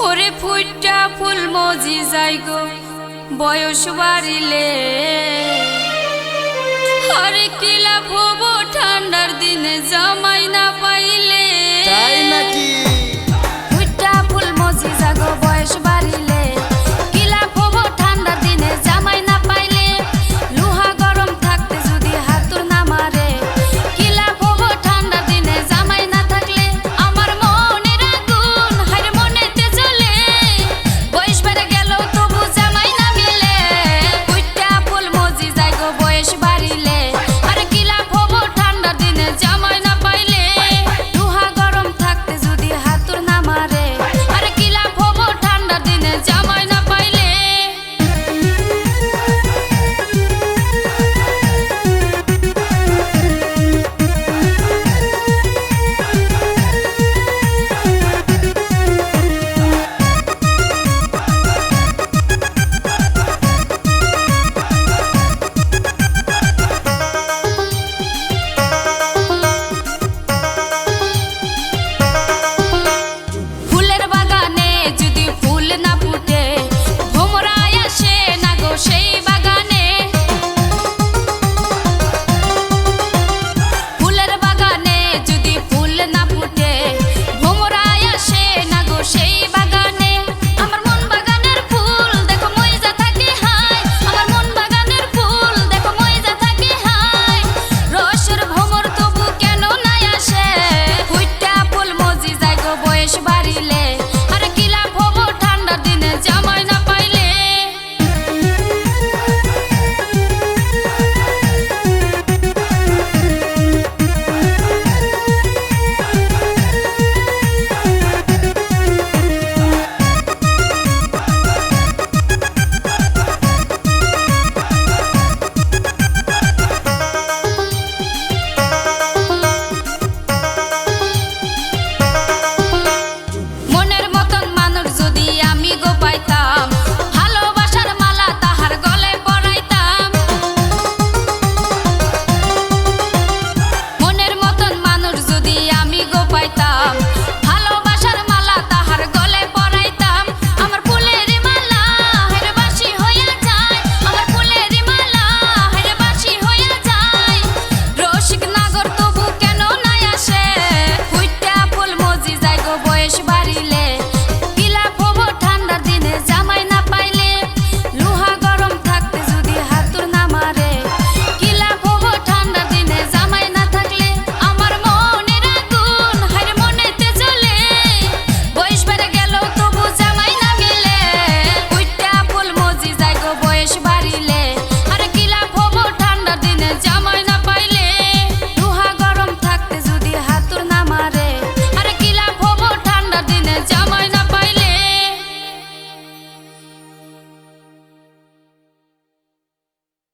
ওরে ফুটা ফুল মজি যাই গো বয়স বাড়িলে। আরে কিলা ভব ঠান্ডার দিনে না Let's go. যদি জামাই না ಶ ಬಾರಿ